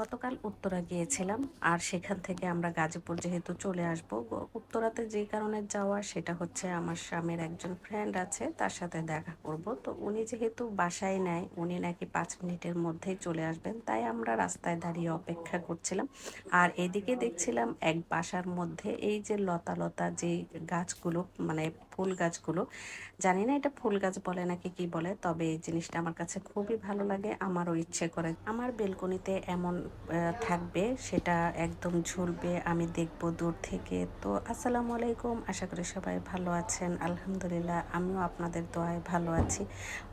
গতকাল উত্তরা গিয়েছিলাম, আর সেখান থেকে আমরা গাজীপুর যেহেতু চলে আসব উত্তরাতে যে কারণে যাওয়া সেটা হচ্ছে আমার স্বামীর একজন ফ্রেন্ড আছে, তার সাথে দেখা করব। তো উনি যেহেতু বাসায় নেয় উনি নাকি পাঁচ মিনিটের মধ্যেই চলে আসবেন, তাই আমরা রাস্তায় দাঁড়িয়ে অপেক্ষা করছিলাম। আর এদিকে দেখছিলাম এক বাসার মধ্যে এই যে লতা লতা যে গাছগুলো মানে ফুল গাছগুলো। জানি না এটা ফুল গাছ বলে নাকি কি বলে, তবে এই জিনিসটা আমার কাছে খুবই ভালো লাগে, আমারও ইচ্ছে করে। আমার বেলকনিতে এমন থাকবে, সেটা একদম ঝুলবে, আমি দেখব দূর থেকে। তো আসসালামু আলাইকুম, আশা করি সবাই ভালো আছেন। আলহামদুলিল্লাহ, আমিও আপনাদের দোয়ায় ভালো আছি।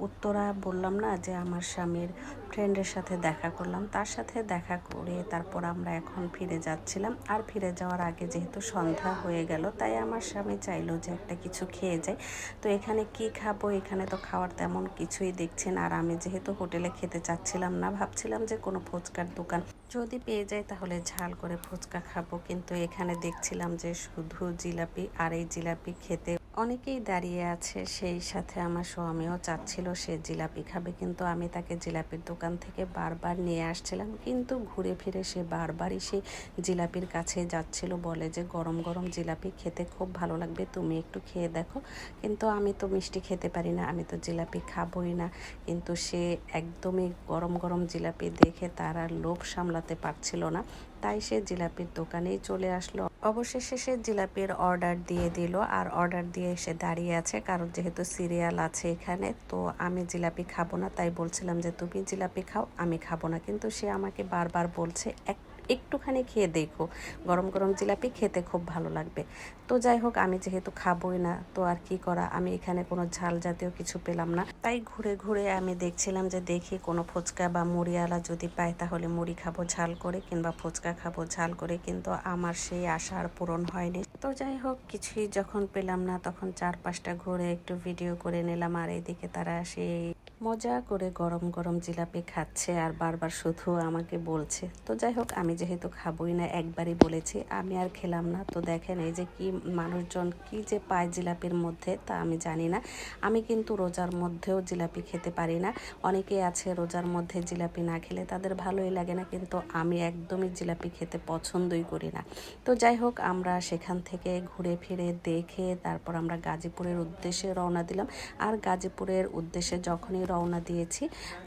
উত্তরা বললাম না যে আমার স্বামীর ফ্রেন্ডের সাথে দেখা করলাম, তার সাথে দেখা করে তারপর আমরা এখন ফিরে যাচ্ছিলাম। আর ফিরে যাওয়ার আগে যেহেতু সন্ধ্যা হয়ে গেল, তাই আমার স্বামী চাইলো যে একটা কিছু খেয়ে যায় তো এখানে কি খাব? এখানে তো খাওয়ার তেমন কিছুই দেখছেন। আর আমি যেহেতু হোটেলে খেতে চাচ্ছিলাম না, ভাবছিলাম যে কোনো ফুচকার দোকান যদি পেয়ে যাই তাহলে ঝাল করে ফুচকা খাব। কিন্তু এখানে দেখছিলাম যে শুধু জিলাপি আর এই জিলাপি খেতে অনেকেই দাঁড়িয়ে আছে সেই সাথে আমার স্বামীও চাচ্ছিল সে জিলাপি খাবে, কিন্তু আমি তাকে জিলাপির দোকান থেকে বারবার নিয়ে আসছিলাম, কিন্তু ঘুরে ফিরে সে বারবারই সে জিলাপির কাছে যাচ্ছিল, বলে যে, গরম গরম জিলাপি খেতে খুব ভালো লাগবে, তুমি একটু খেয়ে দেখো। কিন্তু আমি তো মিষ্টি খেতে পারি না, আমি তো জিলাপি খাবই না, কিন্তু সে একদমই গরম গরম জিলাপি দেখে তার আর লোভ সামলাতে পারছিল না। তাই সে জিলাপির দোকানেই চলে আসলো। অবশেষে সে জিলাপির অর্ডার দিয়ে দিল আর অর্ডার দিয়ে এসে দাঁড়িয়ে আছে, কারণ যেহেতু সিরিয়াল আছে এখানে, তো আমি জিলাপি খাব না। তাই বলছিলাম যে, তুমি জিলাপি খাও, আমি খাব না। কিন্তু সে আমাকে বারবার বলছে, এক একটুখানি খেয়ে দেখো। গরম গরম জিলাপি খেতে খুব ভালো লাগবে। তো যাই হোক, আমি যেহেতু খাবোই না, তো আর কি করা? আমি এখানে কোনো ঝাল জাতীয় কিছু পেলাম না। তাই ঘুরে ঘুরে আমি দেখছিলাম যে দেখি কোনো ফুচকা বা মুড়িওয়ালা যদি পাই তাহলে মুড়ি খাব ঝাল করে, কিংবা ফুচকা খাব ঝাল করে, কিন্তু আমার সেই আশা আর পূরণ হয়নি। তো যাই হোক, কিছুই যখন পেলাম না, তখন চার পাঁচটা ঘুরে একটু ভিডিও করে নিলাম, আর এইদিকে তারা সেই মজা করে গরম গরম জিলাপি খাচ্ছে আর বারবার শুধু আমাকে বলছে, তো যাই হোক, আমি যেহেতু খাবোই না, একবারই বলেছি, আমি আর খেলাম না। তো দেখেন এই যে কি মানুষজন কি যে পায় জিলাপির মধ্যে, তা আমি জানি না। আমি কিন্তু রোজার মধ্যেও জিলাপি খেতে পারি না। অনেকে আছে রোজার মধ্যে জিলাপি না খেলে তাদের ভালোই লাগে না, কিন্তু আমি একদমই জিলাপি খেতে পছন্দই করি না। তো যাই হোক, আমরা সেখান থেকে ঘুরে ফিরে দেখে তারপর আমরা গাজীপুরের উদ্দেশ্যে রওনা দিলাম। আর গাজীপুরের উদ্দেশ্যে যখনই রওনা দিয়েছি।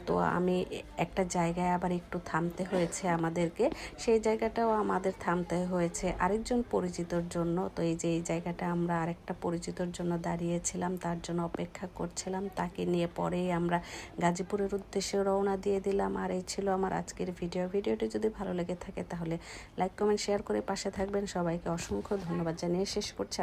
তো আমি একটা জায়গায় আবার একটু থামতে হয়েছে আমাদেরকে। সেই জায়গাটাও আমাদের থামতে হয়েছে আরেকজন পরিচিতর জন্য। তো এই যে এই জায়গাটা আমরা আরেকটা পরিচিতর জন্য দাঁড়িয়েছিলাম, তার জন্য অপেক্ষা করছিলাম। তাকে নিয়ে পরেই আমরা গাজীপুরের উদ্দেশ্যে রওনা দিয়ে দিলাম। আর এই ছিল আমার আজকের ভিডিও। ভিডিওটি যদি ভালো লেগে থাকে তাহলে লাইক, কমেন্ট, শেয়ার করে পাশে থাকবেন। সবাইকে অসংখ্য ধন্যবাদ জানিয়ে শেষ করছি।